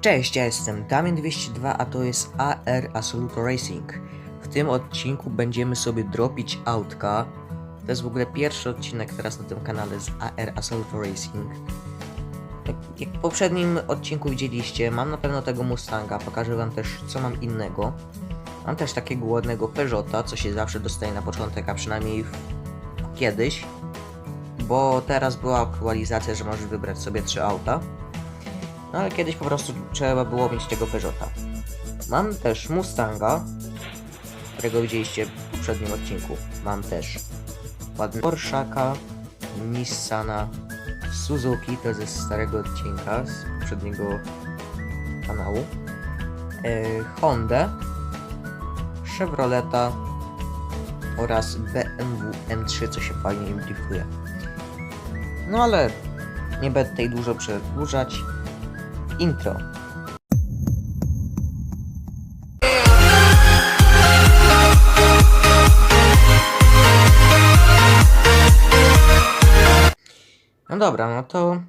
Cześć, ja jestem Damian202, a to jest AR Absolute Racing. W tym odcinku będziemy sobie dropić autka. To jest w ogóle pierwszy odcinek teraz na tym kanale z AR Absolute Racing. Jak w poprzednim odcinku widzieliście, mam na pewno tego Mustanga, pokażę wam też co mam innego. Mam też takiego ładnego Peugeota, co się zawsze dostaje na początek, a przynajmniej w... kiedyś. Bo teraz była aktualizacja, że możesz wybrać sobie trzy auta. No ale kiedyś po prostu trzeba było mieć tego Peugeota. Mam też Mustanga, którego widzieliście w poprzednim odcinku. Mam też ładnego Porszaka, Nissana, Suzuki, to ze starego odcinka, z poprzedniego kanału, e, Hondę, Chevroleta oraz BMW M3, co się fajnie im driftuje. No ale nie będę tutaj dużo przedłużać. Intro. No dobra, no to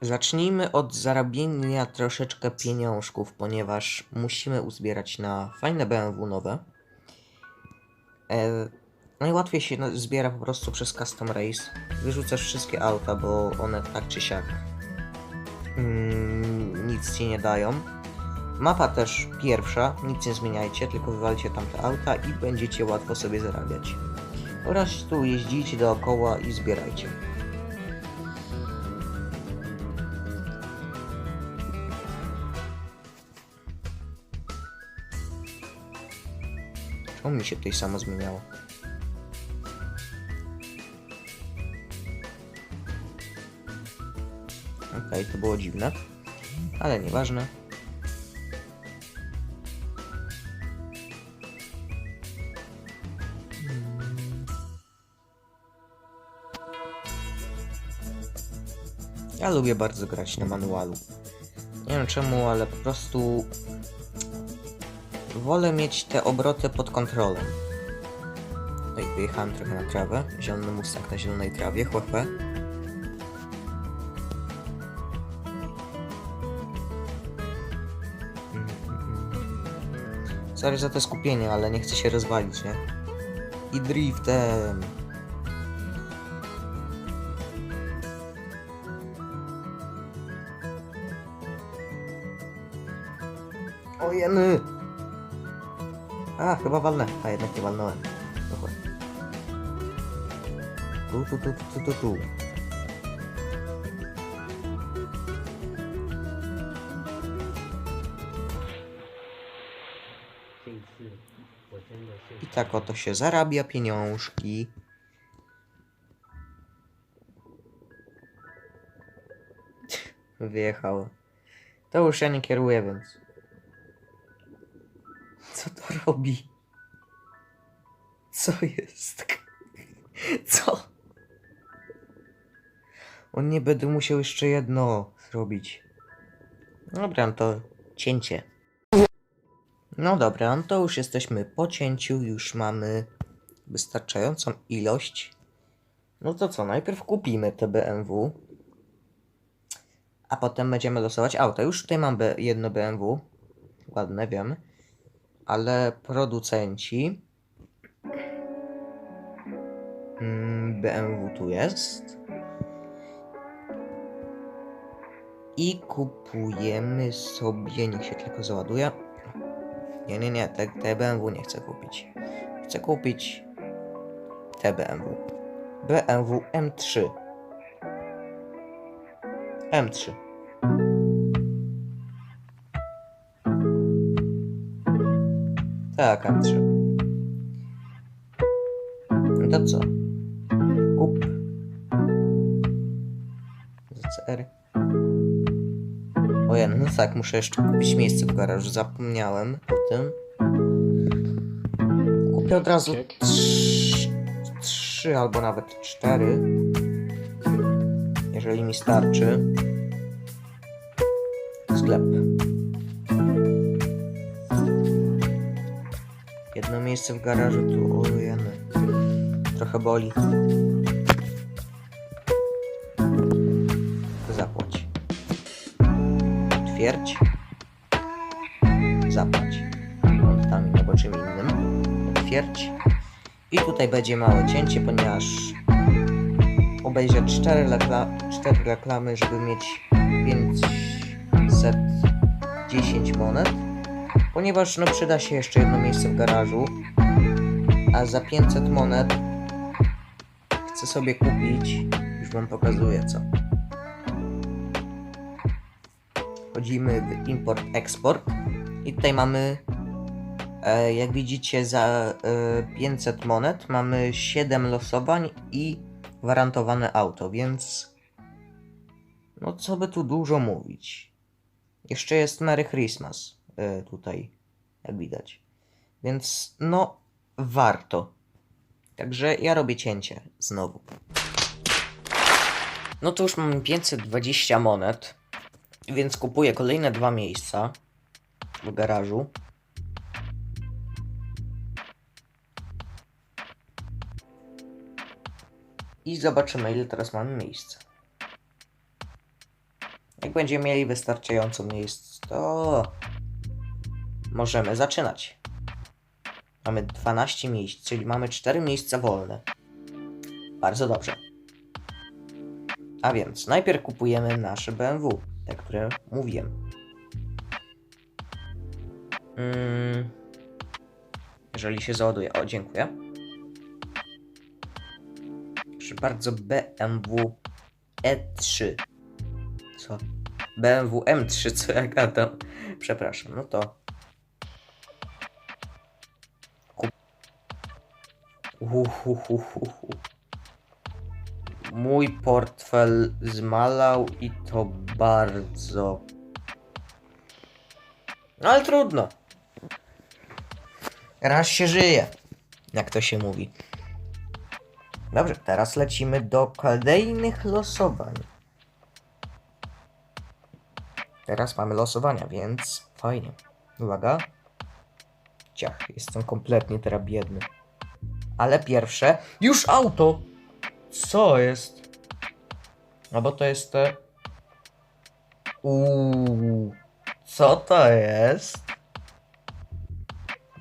zacznijmy od zarabienia troszeczkę pieniążków, ponieważ musimy uzbierać na fajne BMW nowe. E, najłatwiej się zbiera po prostu przez Custom Race. Wyrzucasz wszystkie auta, bo one tak czy siak mm, nic ci nie dają. Mapa też pierwsza, nic nie zmieniajcie, tylko wywalcie tamte auta i będziecie łatwo sobie zarabiać. Oraz tu jeździcie dookoła i zbierajcie. Czemu mi się tutaj samo zmieniało? Okej, to było dziwne, ale nieważne. Ja lubię bardzo grać na manualu. Nie wiem czemu, ale po prostu wolę mieć te obroty pod kontrolą. I wyjechałem trochę na trawę. Zielony mustang na zielonej trawie, chłopę. Sorry za to skupienie, ale nie chcę się rozwalić, nie? I driftem. Ojeny! A, chyba walnę. A jednak nie walnąłem. Tu, tu, tu, tu, tu, tu. Tak oto się zarabia pieniążki. Wyjechało. To już ja nie kieruję, więc... Co to robi? Co jest? Co? O nie, będę musiał jeszcze jedno zrobić. Dobra, to cięcie. No dobra, no to już jesteśmy po cięciu, już mamy wystarczającą ilość. No to co, najpierw kupimy te BMW, a potem będziemy losować auta. Już tutaj mam jedno BMW, ładne, wiem, ale producenci mm, BMW tu jest i kupujemy sobie, niech się tylko załaduje. Nie, nie, nie, te, te BMW nie chcę kupić. Chcę kupić te BMW. BMW M3. M3. Tak, M3. No to co? Kup. ZCR. Ojej, no tak, muszę jeszcze kupić miejsce w garażu. Zapomniałem o tym. Kupię od razu trz- trzy albo nawet cztery. Jeżeli mi starczy. Sklep. Jedno miejsce w garażu tu, ojeny. Trochę boli. Potwierdź. Zapłać. Montami albo czym innym. Potwierdź. I tutaj będzie małe cięcie, ponieważ obejrzę 4, rekla 4 reklamy, żeby mieć 510 monet. Ponieważ no przyda się jeszcze jedno miejsce w garażu. A za 500 monet chcę sobie kupić. Już wam pokazuję co. Wchodzimy w import-export i tutaj mamy e, jak widzicie za e, 500 monet mamy 7 losowań i gwarantowane auto, więc no co by tu dużo mówić. Jeszcze jest Merry Christmas e, tutaj, jak widać. Więc no warto. Także ja robię cięcie znowu. No to już mam 520 monet, więc kupuję kolejne dwa miejsca w garażu. I zobaczymy, ile teraz mamy miejsca. Jak będziemy mieli wystarczająco miejsc, to możemy zaczynać. Mamy 12 miejsc, czyli mamy 4 miejsca wolne. Bardzo dobrze. A więc najpierw kupujemy nasze BMW, te, które mówiłem. Mm, jeżeli się załaduje. O, dziękuję. Proszę bardzo, BMW E3. Co? BMW M3, co ja gadam? Przepraszam, no to. Mój portfel zmalał i to bardzo. No ale trudno. Raz się żyje, jak to się mówi. Dobrze, teraz lecimy do kolejnych losowań. Teraz mamy losowania, więc fajnie. Uwaga. Ciach, jestem kompletnie teraz biedny. Ale pierwsze. Już auto! Co jest? No bo to jest te. Uuu. Co to jest?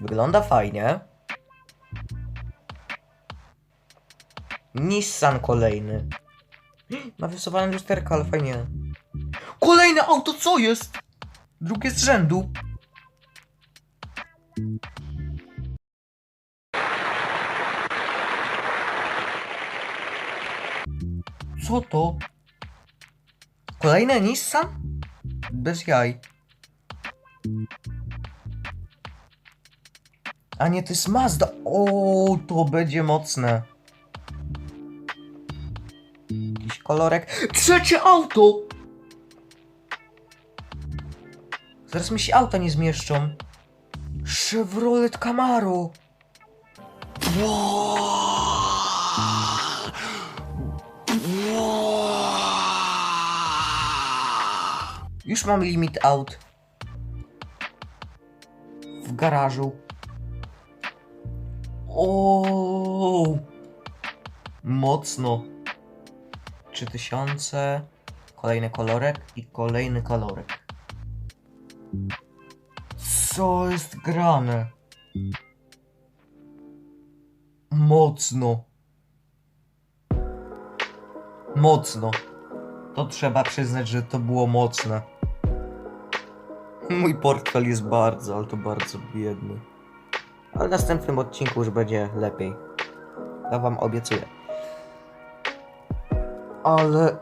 Wygląda fajnie. Nissan kolejny. Ma wysuwane lusterka, ale fajnie. Kolejne auto, co jest? Drugie z rzędu. Co to? Kolejny Nissan? Bez jaj. A nie, to jest Mazda. O, to będzie mocne. Jakiś kolorek. Trzecie auto! Zaraz mi się auta nie zmieszczą. Chevrolet Camaro. Już mam limit aut. W garażu. O, Mocno. 3000. Kolejny kolorek i kolejny kolorek. Co jest grane? Mocno. Mocno. To trzeba przyznać, że to było mocne. Mój portfel jest bardzo, ale to bardzo biedny. Ale w następnym odcinku już będzie lepiej. Ja wam obiecuję. Ale...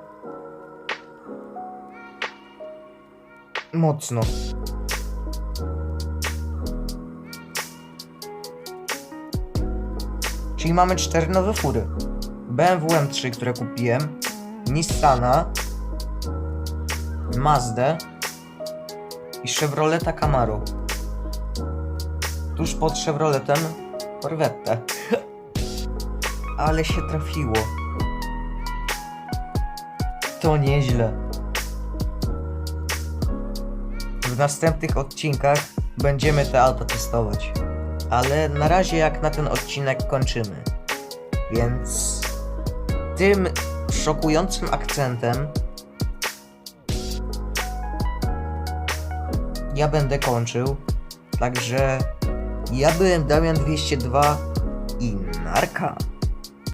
Mocno. Czyli mamy cztery nowe fury. BMW M3, które kupiłem, Nissana, Mazdę i Chevroleta Camaro. Tuż pod Chevroletem Corvette. Ale się trafiło. To nieźle. W następnych odcinkach będziemy te auta testować. Ale na razie jak na ten odcinek kończymy. Więc tym szokującym akcentem ja będę kończył. Także ja byłem Damian 202 i narka.